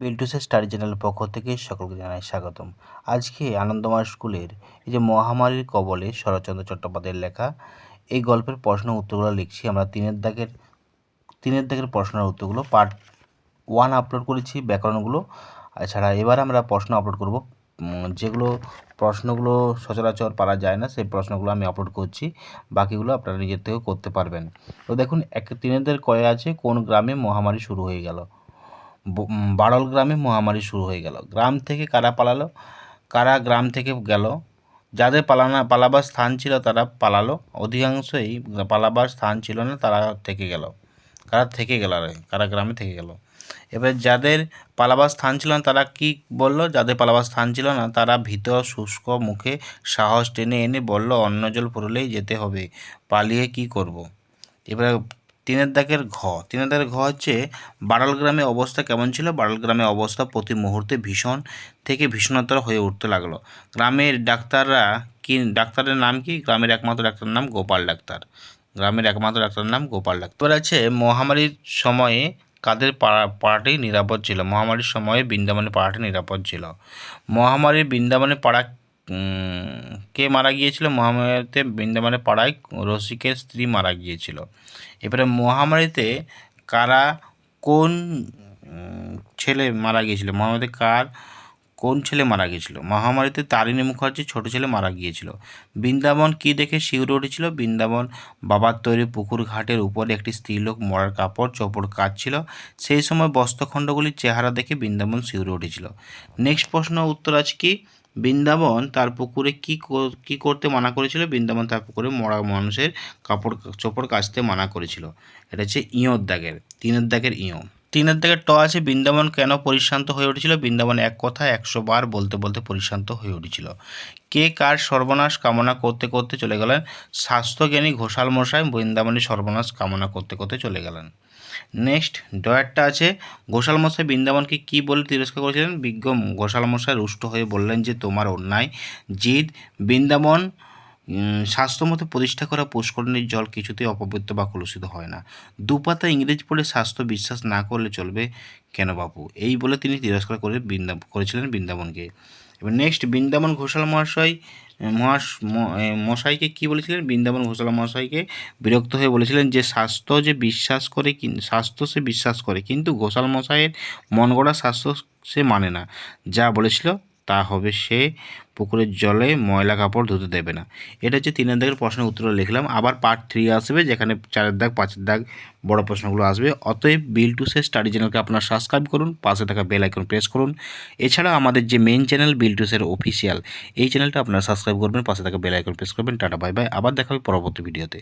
বিল্টুসের study চ্যানেলের পক্ষ থেকে সকলকে জানাই স্বাগতম। আজকে আনন্দময় স্কুলের এই যে মহামারীর কবলে শরৎচন্দ্র চট্টোপাধ্যায়ের লেখা, এই গল্পের প্রশ্ন উত্তরগুলো লিখছি। আমরা তিনের দাগের তিনের দাগের প্রশ্নের উত্তরগুলো পার্ট ওয়ান আপলোড করেছি ব্যাকরণগুলো। এছাড়া এবার আমরা প্রশ্ন আপলোড করব। যেগুলো প্রশ্নগুলো সচরাচর পারা যায় না, সেই প্রশ্নগুলো আমি আপলোড করছি। বাকিগুলো আপনারা নিজের থেকেও করতে পারবেন। তো দেখুন, এক তিনেদের কয়ে আছে, কোন গ্রামে মহামারী শুরু হয়ে গেল? বাড়ল গ্রামে মহামারী শুরু হয়ে গেল। গ্রাম থেকে কারা পালালো? কারা গ্রাম থেকে গেল? যাদের পালানা, পালাবার স্থান ছিল তারা পালালো। অধিকাংশই পালাবার স্থান ছিল না, তারা থেকে গেল। কারা থেকে গেল কারা গ্রামে থেকে গেল? এবার যাদের পালাবার স্থান ছিল না, তারা কি বলল? যাদের পালাবার স্থান ছিল না, তারা ভীত, শুষ্ক মুখে সাহস টেনে এনে বলল, অন্য জল পড়লেই যেতে হবে। পালিয়ে কি করব। এবারে তিনের দাগের ঘ। তিনের দাগের ঘ হচ্ছে, বাড়াল গ্রামে অবস্থা কেমন ছিল? বাড়াল গ্রামে অবস্থা প্রতি মুহূর্তে ভীষণ থেকে ভীষণতর হয়ে উঠতে লাগল। গ্রামের ডাক্তাররা কি, ডাক্তারের নাম কি? গ্রামের একমাত্র ডাক্তারের নাম গোপাল ডাক্তার। গ্রামের একমাত্র ডাক্তারের নাম গোপাল ডাক্তার। আছে, মহামারীর সময়ে কাদের পাড়া পাড়াটি নিরাপদ ছিল? মহামারীর সময়ে বৃন্দাবনের পাড়াটি নিরাপদ ছিল। মহামারীর বৃন্দাবনের পাড়া কে মারা গিয়েছিল? মহামারীতে বৃন্দাবনের পাড়ায় রসিকের স্ত্রী মারা গিয়েছিল। এবারে মহামারীতে কারা কোন ছেলে মারা গিয়েছিল? মহামারীতে কার কোন ছেলে মারা গিয়েছিল? মহামারীতে তারিণী মুখার্জি ছোট ছেলে মারা গিয়েছিল। বৃন্দাবন কি দেখে শিউরে উঠেছিল? বৃন্দাবন বাবার তৈরি পুকুর ঘাটের উপরে একটি স্ত্রীলোক মরার কাপড়, চোপড় কাটছিল সেই সময় বস্ত্রখণ্ডগুলির চেহারা দেখে বৃন্দাবন শিউরে উঠেছিল। নেক্সট প্রশ্ন উত্তর আছে কি? বৃন্দাবন তার পুকুরে কি কি করতে মানা করেছিল? বৃন্দাবন তার পুকুরে মরা মানুষের কাপড়, চোপড় কাচতে মানা করেছিল। এটা হচ্ছে ইঁয়োর দাগের, তিনের দাগের ইঁয়ো তিনের দাগের ট আছে, বৃন্দাবন কেন পরিশান্ত হয়ে উঠেছিল? বৃন্দাবন এক কথা একশো বার বলতে বলতে পরিশান্ত হয়ে উঠেছিল। কে কার সর্বনাশ কামনা করতে করতে চলে গেলেন? স্বাস্থ্যজ্ঞানী ঘোষাল মশাই বৃন্দাবনের সর্বনাশ কামনা করতে করতে চলে গেলেন। নেক্সট ডয়ারটা আছে, ঘোষাল মশাই বৃন্দাবনকে কী বলে তিরস্কার করেছিলেন? বিজ্ঞ ঘোষাল মশাই রুষ্ট হয়ে বললেন যে, তোমার অন্যায়, জিদ, বৃন্দাবন স্বাস্থ্যমতো প্রতিষ্ঠা করা পুষ্করণীর জল কিছুতেই অপবিত্র বা কলুষিত হয় না। দুপাতা ইংরেজ পড়ে স্বাস্থ্য বিশ্বাস না করলে চলবে কেন বাবু এই বলে তিনি তিরস্কার করে বৃন্দা, করেছিলেন বৃন্দাবনকে। এবার নেক্সট বৃন্দাবন ঘোষাল মহাশয় মহাশ মশাইকে কী বলেছিলেন? বৃন্দাবন ঘোষাল মহাশয়কে বিরক্ত হয়ে বলেছিলেন যে, স্বাস্থ্য যে বিশ্বাস করে স্বাস্থ্য সে বিশ্বাস করে, কিন্তু ঘোষাল মশাইয়ের মন গড়া স্বাস্থ্য সে মানে না। যা বলেছিল তা হবে সে পুকুরের জলে ময়লা কাপড় ধুতে দেবে না। এটা হচ্ছে তিনের দাগের প্রশ্নের উত্তর লিখলাম। আবার পার্ট থ্রি আসবে, যেখানে চারের দাগ, পাঁচের দাগ বড় প্রশ্নগুলো আসবে। অতএব বিল টু সে স্টাডি চ্যানেলকে আপনারা সাবস্ক্রাইব করুন, পাশে থাকা বেল আইকন প্রেস করুন। এছাড়া আমাদের যে মেন চ্যানেল বিল টু সের অফিসিয়াল এই চ্যানেলটা আপনারা সাবস্ক্রাইব করবেন, পাশে থাকা বেল আইকন প্রেস করবেন। টাটা বাই বাই আবার দেখা হবে পরবর্তী ভিডিওতে